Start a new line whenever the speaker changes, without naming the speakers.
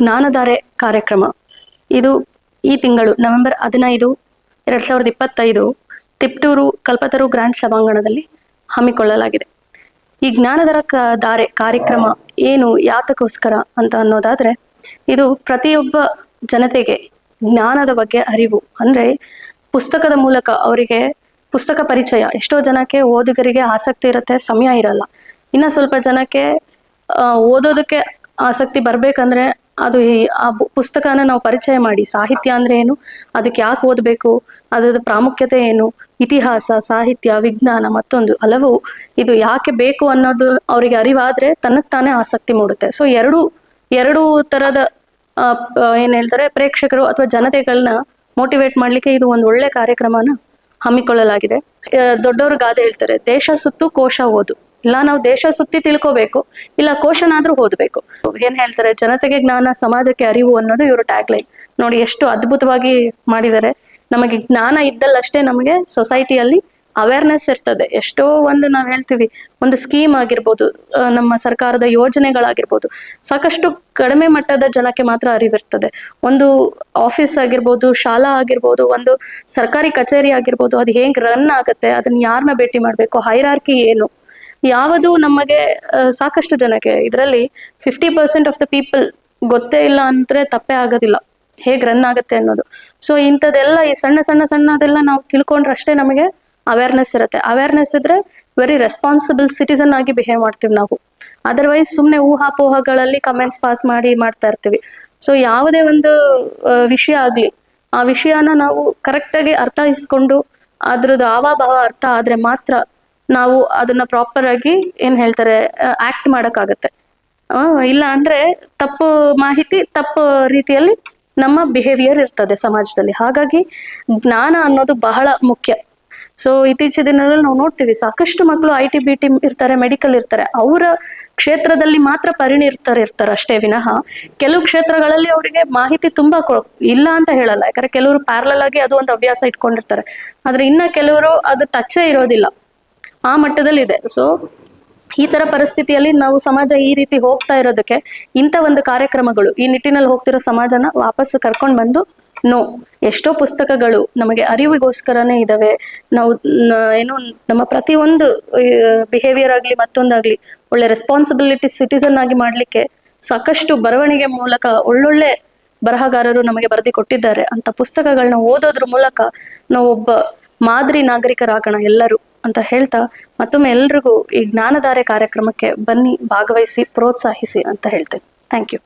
ಜ್ಞಾನಧಾರೆ ಕಾರ್ಯಕ್ರಮ. ಇದು ಈ ತಿಂಗಳು ನವೆಂಬರ್ ಹದಿನೈದು, ಎರಡ್ ಸಾವಿರದ ಇಪ್ಪತ್ತೈದು ತಿಪ್ಟೂರು ಕಲ್ಪತರು ಗ್ರ್ಯಾಂಡ್ ಸಭಾಂಗಣದಲ್ಲಿ ಹಮ್ಮಿಕೊಳ್ಳಲಾಗಿದೆ. ಈ ಜ್ಞಾನದರ ಧಾರೆ ಕಾರ್ಯಕ್ರಮ ಏನು ಯಾತಕ್ಕೋಸ್ಕರ ಅಂತ ಅನ್ನೋದಾದ್ರೆ, ಇದು ಪ್ರತಿಯೊಬ್ಬ ಜನತೆಗೆ ಜ್ಞಾನದ ಬಗ್ಗೆ ಅರಿವು. ಅಂದ್ರೆ ಪುಸ್ತಕದ ಮೂಲಕ ಅವರಿಗೆ ಪುಸ್ತಕ ಪರಿಚಯ. ಎಷ್ಟೋ ಜನಕ್ಕೆ ಓದುಗರಿಗೆ ಆಸಕ್ತಿ ಇರುತ್ತೆ, ಸಮಯ ಇರಲ್ಲ. ಇನ್ನ ಸ್ವಲ್ಪ ಜನಕ್ಕೆ ಓದೋದಕ್ಕೆ ಆಸಕ್ತಿ ಬರ್ಬೇಕಂದ್ರೆ ಅದು ಆ ಪುಸ್ತಕನ ನಾವು ಪರಿಚಯ ಮಾಡಿ. ಸಾಹಿತ್ಯ ಅಂದ್ರೆ ಏನು? ಅದಕ್ಕೆ ಯಾಕೆ ಓದಬೇಕು? ಅದರ ಪ್ರಾಮುಖ್ಯತೆ ಏನು? ಇತಿಹಾಸ, ಸಾಹಿತ್ಯ, ವಿಜ್ಞಾನ ಮತ್ತೊಂದು ಹಲವು ಇದು ಯಾಕೆ ಬೇಕು ಅನ್ನೋದು ಅವರಿಗೆ ಅರಿವಾದ್ರೆ ತನ್ನಕ್ಕೆ ತಾನೇ ಆಸಕ್ತಿ ಮೂಡುತ್ತೆ. ಸೊ ಎರಡು ಎರಡು ತರದ ಏನ್ ಹೇಳ್ತಾರೆ? ಪ್ರೇಕ್ಷಕರು ಅಥವಾ ಜನತೆಗಳನ್ನ ಮೋಟಿವೇಟ್ ಮಾಡ್ಲಿಕ್ಕೆ ಇದು ಒಂದು ಒಳ್ಳೆ ಕಾರ್ಯಕ್ರಮನ ಹಮ್ಮಿಕೊಳ್ಳಲಾಗಿದೆ. ದೊಡ್ಡವರು ಗಾದೆ ಹೇಳ್ತಾರೆ, ದೇಶ ಸುತ್ತು ಕೋಶ ಓದು. ಇಲ್ಲ, ನಾವು ದೇಶ ಸುತ್ತಿ ತಿಳ್ಕೋಬೇಕು. ಇಲ್ಲ, ಕೋಶನಾದ್ರೂ ಓದ್ಬೇಕು. ಏನ್ ಹೇಳ್ತಾರೆ, ಜನತೆಗೆ ಜ್ಞಾನ, ಸಮಾಜಕ್ಕೆ ಅರಿವು ಅನ್ನೋದು ಇವರು ಟ್ಯಾಗ್ ಲೈನ್ ನೋಡಿ, ಎಷ್ಟು ಅದ್ಭುತವಾಗಿ ಮಾಡಿದ್ದಾರೆ. ನಮಗೆ ಜ್ಞಾನ ಇದ್ದಲ್ಲಷ್ಟೇ ನಮಗೆ ಸೊಸೈಟಿಯಲ್ಲಿ ಅವೇರ್ನೆಸ್ ಇರ್ತದೆ. ಎಷ್ಟೋ ಒಂದು ನಾವು ಹೇಳ್ತೀವಿ, ಒಂದು ಸ್ಕೀಮ್ ಆಗಿರ್ಬೋದು ನಮ್ಮ ಸರ್ಕಾರದ ಯೋಜನೆಗಳಾಗಿರ್ಬೋದು, ಸಾಕಷ್ಟು ಕಡಿಮೆ ಮಟ್ಟದ ಜನಕ್ಕೆ ಮಾತ್ರ ಅರಿವಿರ್ತದೆ. ಒಂದು ಆಫೀಸ್ ಆಗಿರ್ಬೋದು, ಶಾಲಾ ಆಗಿರ್ಬೋದು, ಒಂದು ಸರ್ಕಾರಿ ಕಚೇರಿ ಆಗಿರ್ಬೋದು, ಅದು ಹೇಗೆ ರನ್ ಆಗುತ್ತೆ, ಅದನ್ನ ಯಾರನ್ನ ಭೇಟಿ ಮಾಡಬೇಕು ಹೈರಾರ್ಕಿ ಏನು? ಯಾವುದು ನಮಗೆ ಸಾಕಷ್ಟು ಜನಕ್ಕೆ ಇದರಲ್ಲಿ fifty percent of the people ಗೊತ್ತೇ ಇಲ್ಲ ಅಂದ್ರೆ ತಪ್ಪೇ ಆಗೋದಿಲ್ಲ. ಹೇಗೆ ರನ್ ಆಗುತ್ತೆ ಅನ್ನೋದು. ಸೊ ಇಂಥದ್ದೆಲ್ಲ ಈ ಸಣ್ಣ ಸಣ್ಣ ಸಣ್ಣದೆಲ್ಲ ನಾವು ತಿಳ್ಕೊಂಡ್ರೆ ಅಷ್ಟೇ ನಮಗೆ ಅವೇರ್ನೆಸ್ ಇರುತ್ತೆ. ಅವೇರ್ನೆಸ್ ಇದ್ರೆ ವೆರಿ ರೆಸ್ಪಾನ್ಸಿಬಲ್ ಸಿಟಿಸನ್ ಆಗಿ ಬಿಹೇವ್ ಮಾಡ್ತೀವಿ ನಾವು. ಅದರ್ವೈಸ್ ಸುಮ್ಮನೆ ಊಹಾಪೋಹಗಳಲ್ಲಿ ಕಮೆಂಟ್ಸ್ ಪಾಸ್ ಮಾಡಿ ಮಾಡ್ತಾ ಇರ್ತೀವಿ. ಸೊ ಯಾವುದೇ ಒಂದು ವಿಷಯ ಆಗಲಿ, ಆ ವಿಷಯನ ನಾವು ಕರೆಕ್ಟಾಗಿ ಅರ್ಥೈಸ್ಕೊಂಡು, ಅದ್ರದ್ದು ಆವಾಭಾವ ಅರ್ಥ ಆದ್ರೆ ಮಾತ್ರ ನಾವು ಅದನ್ನ ಪ್ರಾಪರ್ ಆಗಿ ಏನ್ ಹೇಳ್ತಾರೆ ಆಕ್ಟ್ ಮಾಡಕ್ಕಾಗತ್ತೆ. ಇಲ್ಲ ಅಂದ್ರೆ ತಪ್ಪು ಮಾಹಿತಿ ತಪ್ಪು ರೀತಿಯಲ್ಲಿ ನಮ್ಮ ಬಿಹೇವಿಯರ್ ಇರ್ತದೆ ಸಮಾಜದಲ್ಲಿ. ಹಾಗಾಗಿ ಜ್ಞಾನ ಅನ್ನೋದು ಬಹಳ ಮುಖ್ಯ. ಸೊ ಇತ್ತೀಚಿನ ದಿನದಲ್ಲಿ ನಾವು ನೋಡ್ತೀವಿ, ಸಾಕಷ್ಟು ಮಕ್ಕಳು ಐ ಟಿ ಬಿ ಟಿ ಇರ್ತಾರೆ ಮೆಡಿಕಲ್ ಇರ್ತಾರೆ. ಅವರ ಕ್ಷೇತ್ರದಲ್ಲಿ ಮಾತ್ರ ಪರಿಣಿತರು ಇರ್ತಾರೆ ಅಷ್ಟೇ ವಿನಃ. ಕೆಲವು ಕ್ಷೇತ್ರಗಳಲ್ಲಿ ಅವರಿಗೆ ಮಾಹಿತಿ ತುಂಬಾ ಕೊ- ಇಲ್ಲ ಅಂತ ಹೇಳಲ್ಲ. ಯಾಕಂದ್ರೆ ಕೆಲವರು ಪ್ಯಾರಲಲ್ ಆಗಿ ಅದು ಒಂದು ಅಭ್ಯಾಸ ಇಟ್ಕೊಂಡಿರ್ತಾರೆ. ಆದ್ರೆ ಇನ್ನ ಕೆಲವರು ಅದು ಟಚ್ಚೇ ಇರೋದಿಲ್ಲ. ಆ ಮಟ್ಟದಲ್ಲಿ ಇದೆ ಸೊ ಈ ತರ ಪರಿಸ್ಥಿತಿಯಲ್ಲಿ ನಾವು ಸಮಾಜ ಈ ರೀತಿ ಹೋಗ್ತಾ ಇರೋದಕ್ಕೆ ಇಂಥ ಒಂದು ಕಾರ್ಯಕ್ರಮಗಳು, ಈ ನಿಟ್ಟಿನಲ್ಲಿ ಹೋಗ್ತಿರೋ ಸಮಾಜನ ವಾಪಸ್ ಕರ್ಕೊಂಡು ಬಂದು ನೋ. ಎಷ್ಟೋ ಪುಸ್ತಕಗಳು ನಮಗೆ ಅರಿವಿಗೋಸ್ಕರನೇ ಇದಾವೆ. ನಾವು ಏನು, ನಮ್ಮ ಪ್ರತಿಯೊಂದು ಬಿಹೇವಿಯರ್ ಆಗ್ಲಿ ಮತ್ತೊಂದಾಗ್ಲಿ, ಒಳ್ಳೆ ರೆಸ್ಪಾನ್ಸಿಬಿಲಿಟಿ ಸಿಟಿಸನ್ ಆಗಿ ಮಾಡ್ಲಿಕ್ಕೆ ಸಾಕಷ್ಟು ಬರವಣಿಗೆ ಮೂಲಕ ಒಳ್ಳೊಳ್ಳೆ ಬರಹಗಾರರು ನಮಗೆ ಬರೆದಿ ಕೊಟ್ಟಿದ್ದಾರೆ. ಅಂತ ಪುಸ್ತಕಗಳನ್ನ ಓದೋದ್ರ ಮೂಲಕ ನಾವು ಒಬ್ಬ ಮಾದರಿ ನಾಗರಿಕರಾಗೋಣ ಎಲ್ಲರೂ. ಅಂತ ಹೇಳ್ತಾ ಮತ್ತೊಮ್ಮೆ ಎಲ್ರಿಗೂ ಈ ಜ್ಞಾನಧಾರೆ ಕಾರ್ಯಕ್ರಮಕ್ಕೆ ಬನ್ನಿ ಭಾಗವಹಿಸಿ ಪ್ರೋತ್ಸಾಹಿಸಿ ಅಂತ ಹೇಳ್ತೇನೆ. Thank you